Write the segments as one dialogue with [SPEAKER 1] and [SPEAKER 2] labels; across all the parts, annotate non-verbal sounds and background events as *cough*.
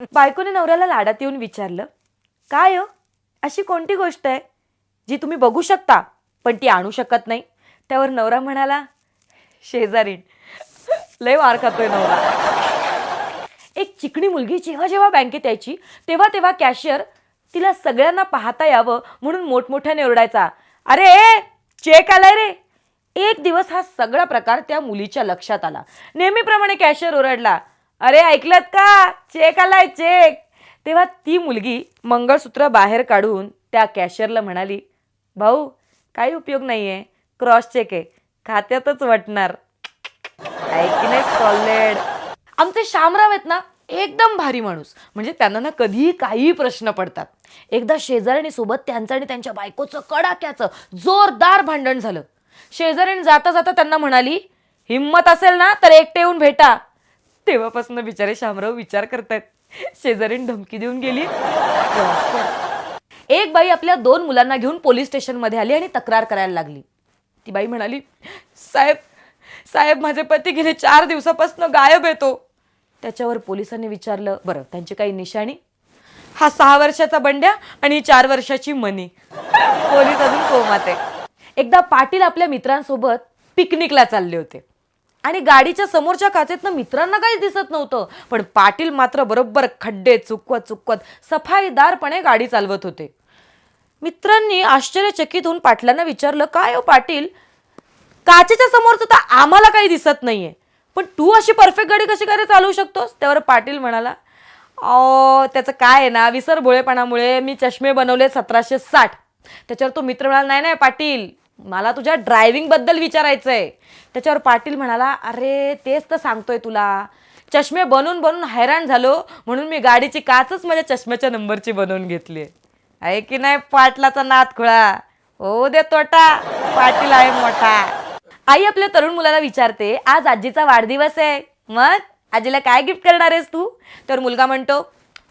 [SPEAKER 1] बायकोने नवऱ्याला लाडात येऊन विचारलं काय हो? अशी कोणती गोष्ट आहे जी तुम्ही बघू शकता पण ती आणू शकत नाही? त्यावर नवरा म्हणाला शेजारीण लय वार खातोय नवरा. एक चिकणी मुलगी जेव्हा जेव्हा बँकेत यायची तेव्हा तेव्हा कॅशियर तिला सगळ्यांना पाहता यावं म्हणून मोठमोठ्याने ओरडायचा अरे चेक आलाय रे. एक दिवस हा सगळा प्रकार त्या मुलीच्या लक्षात आला. नेहमीप्रमाणे कॅशियर ओरडला अरे ऐकलत का? चेक आलाय चेक तेव्हा ती मुलगी मंगळसूत्र बाहेर काढून त्या कॅशियरला म्हणाली भाऊ काही उपयोग नाहीये. क्रॉस चेक आहे. खात्यातच वाटणार. ऐक नाही आमचे शामराव आहेत ना एकदम भारी माणूस. म्हणजे त्यांना ना कधीही काही प्रश्न पडतात. एकदा शेजारणीसोबत सोबत त्यांचं आणि त्यांच्या बायकोचं कडाक्याचं जोरदार भांडण झालं. शेजाऱ्याने जाता जाता त्यांना म्हणाली हिम्मत असेल ना तर एकटे येऊन भेटा. तेव्हापासून बिचारे शामराव विचार करतायत. शेजारीने धमकी देऊन गेली. एक बाई आपल्या दोन मुलांना घेऊन पोलीस स्टेशनमध्ये आली आणि तक्रार करायला लागली. ती बाई म्हणाली साहेब साहेब माझे पती गेले चार दिवसापासून गायब येतो त्याच्यावर पोलिसांनी विचारलं बरं त्यांची काही निशाणी? हा सहा वर्षाचा बंड्या आणि चार वर्षाची मनी. पोलीस अजून कोमात आहे एकदा पाटील आपल्या मित्रांसोबत पिकनिकला चालले होते. आणि गाडीच्या समोरच्या काचेतनं मित्रांना काही दिसत नव्हतं. पण पाटील मात्र बरोबर खड्डे चुकवत चुकवत सफाईदारपणे गाडी चालवत होते. मित्रांनी आश्चर्यचकित होऊन पाटलांना विचारलं काय हो पाटील? काचेच्या समोरचं तर आम्हाला काही दिसत नाहीये. पण तू अशी परफेक्ट गाडी कशी काय चालवू शकतोस? त्यावर पाटील म्हणाला ओ त्याचं काय आहे ना विसर भोळेपणामुळे मी चष्मे बनवले सतराशे साठ. त्याच्यावर तो मित्र म्हणाला नाही नाही पाटील मला तुझ्या ड्रायव्हिंगबद्दल विचारायचं विचारायचंय. त्याच्यावर पाटील म्हणाला अरे तेच तर सांगतोय तुला. चष्मे बनवून बनवून हैराण झालो. म्हणून मी गाडीची काचच माझ्या चष्म्याच्या नंबरची बनवून घेतली. आहे की नाही पाटलाचा नात खुळा? हो दे तोटा. पाटील आहे मोठा. आई आपल्या तरुण मुलाला विचारते आज आजीचा वाढदिवस आहे. मग? आजीला काय गिफ्ट करणार आहेस तू? तर मुलगा म्हणतो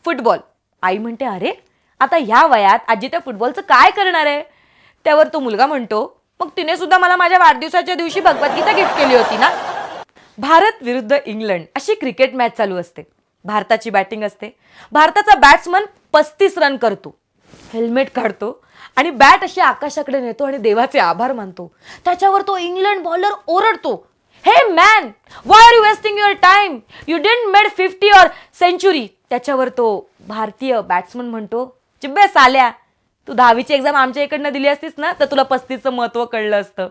[SPEAKER 1] फुटबॉल. आई म्हणते अरे आता ह्या वयात आजी त्या फुटबॉलचं काय करणार आहे? त्यावर तो मुलगा म्हणतो मग तिने सुद्धा मला माझ्या वाढदिवसाच्या दिवशी भगवद्गीता गिफ्ट केली होती ना? भारत विरुद्ध इंग्लंड अशी क्रिकेट मॅच चालू असते. भारताची बॅटिंग असते. भारताचा बॅट्समन पस्तीस रन करतो. हेल्मेट काढतो आणि बॅट अशी आकाशाकडे नेतो आणि देवाचे आभार मानतो. त्याच्यावर तो इंग्लंड बॉलर ओरडतो. Hey man why are you wasting your time you didn't made fifty or century त्याच्यावर तो भारतीय बॅट्समन म्हणतो चिब्बे साल्या तू दहावीची एक्झाम आमच्या इकडनं दिली असतीस ना तर तुला पस्तीसचं महत्त्व कळलं असतं.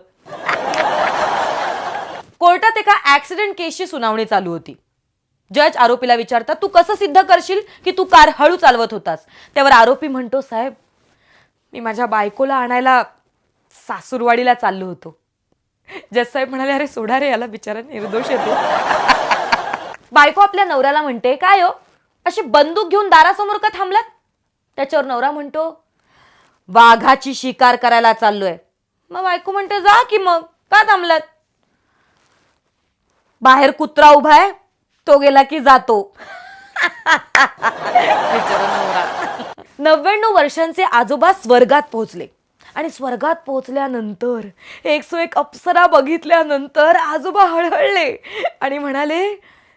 [SPEAKER 1] कोर्टात एका ऍक्सिडेंट केसची सुनावणी चालू होती. जज आरोपीला विचारतात तू कसं सिद्ध करशील की तू कार हळू चालवत होतास? त्यावर आरोपी म्हणतो साहेब मी माझ्या बायकोला आणायला सासूरवाडीला चाललो होतो. जज साहेब म्हणाले अरे सोडा रे याला बिचारा निर्दोष येतो बायको आपल्या नवऱ्याला म्हणते काय हो अशी बंदूक घेऊन दारासमोर का थांबलात? त्याच्यावर नवरा म्हणतो वाघाची शिकार करायला चाललोय. मग बायको म्हणते जा की मग का थांबलात? बाहेर कुत्रा उभा आहे तो गेला की जातो. नव्याण्णव वर्षांचे आजोबा स्वर्गात पोहोचले. आणि स्वर्गात पोहोचल्यानंतर एकसो एक अप्सरा बघितल्यानंतर आजोबा हळहळले आणि म्हणाले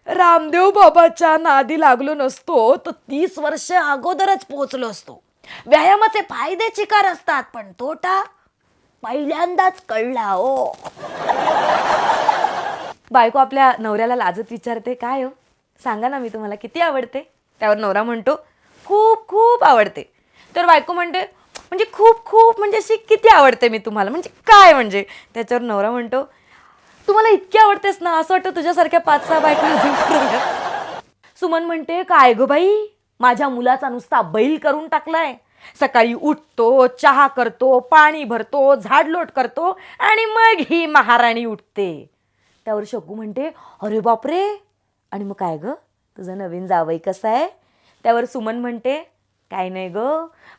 [SPEAKER 1] रामदेव बाबाच्या नादी लागलो नसतो तर तीस वर्ष अगोदरच पोहोचलो असतो. व्यायामाचे फायदे चिकार असतात पण तोटा पहिल्यांदाच कळला हो. बायको आपल्या नवऱ्याला लाजत विचारते काय हो? सांगा ना मी तुम्हाला किती आवडते? त्यावर नवरा म्हणतो खूप खूप आवडते. तर बायको म्हणते म्हणजे खूप खूप म्हणजे अशी किती आवडते मी तुम्हाला? म्हणजे काय म्हणजे? त्याच्यावर नवरा म्हणतो तुम्हाला इतकी आवडतेस ना असं वाटतं तुझ्यासारख्या पाच सहा बायका अजून सुमन म्हणते काय गो बाई? माझ्या मुलाचा नुसता बैल करून टाकलाय. सकाळी उठतो चहा करतो पाणी भरतो झाडलोट करतो आणि मग ही महाराणी उठते. त्यावर शग्गू म्हणते अरे बापरे! आणि मग काय ग? तुझं नवीन जावई कसं आहे? त्यावर सुमन म्हणते काय नाही ग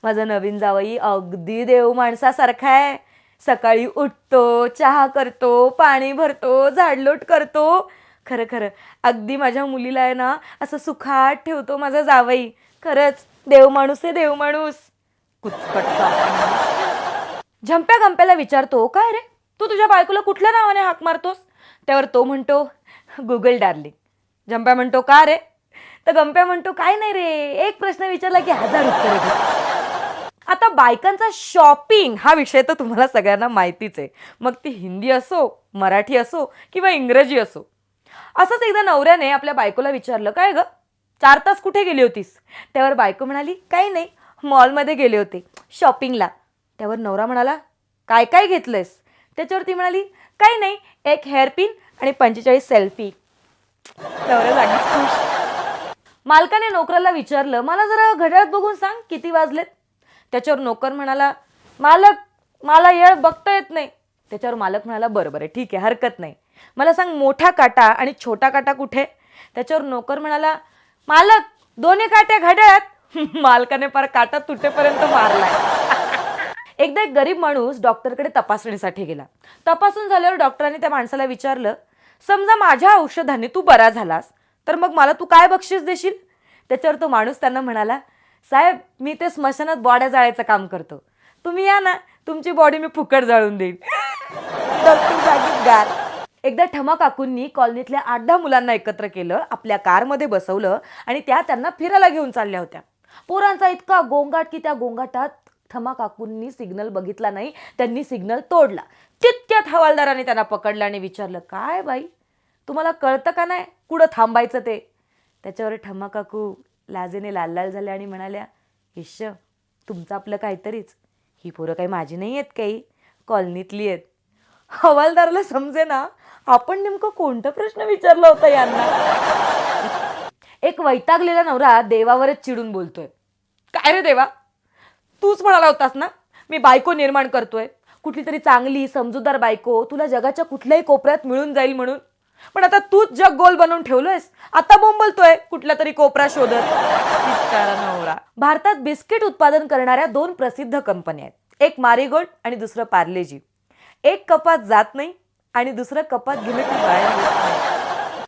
[SPEAKER 1] माझं नवीन जावई अगदी देव माणसासारखा आहे. सकाळी उठतो चहा करतो पाणी भरतो झाडलोट करतो खरं खरं. अगदी माझ्या मुलीला आहे ना असं सुखात ठेवतो माझा जावई. खरंच देव माणूस आहे देव माणूस. कुचकट सासू. झंप्या गंप्याला विचारतो काय रे? तू तुझ्या बायकोला कुठल्या नावाने हाक मारतोस? त्यावर तो म्हणतो गुगल डार्लिंग. झंप्या म्हणतो का रे? तर गंप्या म्हणतो काय नाही रे एक प्रश्न विचारला की हजार उत्तर आता बायकांचा शॉपिंग हा विषय तर तुम्हाला सगळ्यांना माहितीच आहे. मग ती हिंदी असो मराठी असो किंवा इंग्रजी असो असंच एकदा नवऱ्याने आपल्या बायकोला विचारलं काय ग? चार तास कुठे गेली होतीस? त्यावर बायको म्हणाली काही नाही मॉलमध्ये गेले होते शॉपिंगला. त्यावर नवरा म्हणाला काय काय घेतलंयस? त्याच्यावर ती म्हणाली काही नाही एक हेअरपिन आणि पंचेचाळीस सेल्फी. नवरा जागीच मालकाने नोकराला विचारलं मला जरा घड्याळात बघून सांग किती वाजलेत? त्याच्यावर नोकर म्हणाला मालक मला येळ बघता येत नाही. त्याच्यावर मालक म्हणाला बरं बरं ठीक आहे हरकत नाही. मला सांग मोठा काटा आणि छोटा काटा कुठे? त्याच्यावर नोकर म्हणाला मालक दोन्ही काट्या घड्याळात. *laughs* मालकाने पार काटा तुटेपर्यंत मारलाय *laughs* एकदा एक गरीब माणूस डॉक्टरकडे तपासणीसाठी गेला. तपासून झाल्यावर डॉक्टरांनी त्या माणसाला विचारलं समजा माझ्या औषधाने तू बरा झालास तर मग मला तू काय बक्षीस देशील? त्याच्यावर तो माणूस त्यांना म्हणाला साहेब मी ते स्मशानात बॉड्या जाळायचं काम करतो. तुम्ही या ना तुमची बॉडी मी फुकट जाळून देईन. डॉक्टर जागीच गार. एकदा ठमा काकूंनी कॉलनीतल्या आठ दहा मुलांना एकत्र केलं आपल्या कारमध्ये बसवलं आणि त्या त्यांना फिरायला घेऊन चालल्या होत्या. पोरांचा इतका गोंगाट की त्या गोंगाटात ठमा काकूंनी सिग्नल बघितला नाही त्यांनी सिग्नल तोडला. तितक्यात हवालदाराने त्यांना पकडलं आणि विचारलं काय बाई तुम्हाला कळतं का नाही कुठं थांबायचं ते? त्याच्यावर ठमा काकू लाजेने लाल लाल झाल्या आणि म्हणाल्या इश्य तुमचं आपलं काहीतरीच. ही पोरं काही माझी नाही आहेत काही. कॉलनीतली आहेत. हवालदाराला समजे ना आपण नेमकं कोणता प्रश्न विचारला होता यांना? एक वैतागलेला नवरा देवावरच चिडून बोलतोय. काय रे देवा? तूच म्हणाला होतास ना मी बायको निर्माण करतोय. कुठली तरी चांगली समजूतदार बायको तुला जगाच्या कुठल्याही कोपऱ्यात मिळून जाईल म्हणून. पण आता तूच जग गोल बनवून ठेवलोयस. आता बोंबलतोय कुठला तरी कोपरा शोधत. नवरा. भारतात बिस्किट उत्पादन करणाऱ्या दोन प्रसिद्ध कंपन्या आहेत. एक मारीगोल्ड आणि दुसरं पार्लेजी. एक कपात जात नाही आणि दुसरं कपात गेलं की बाहेर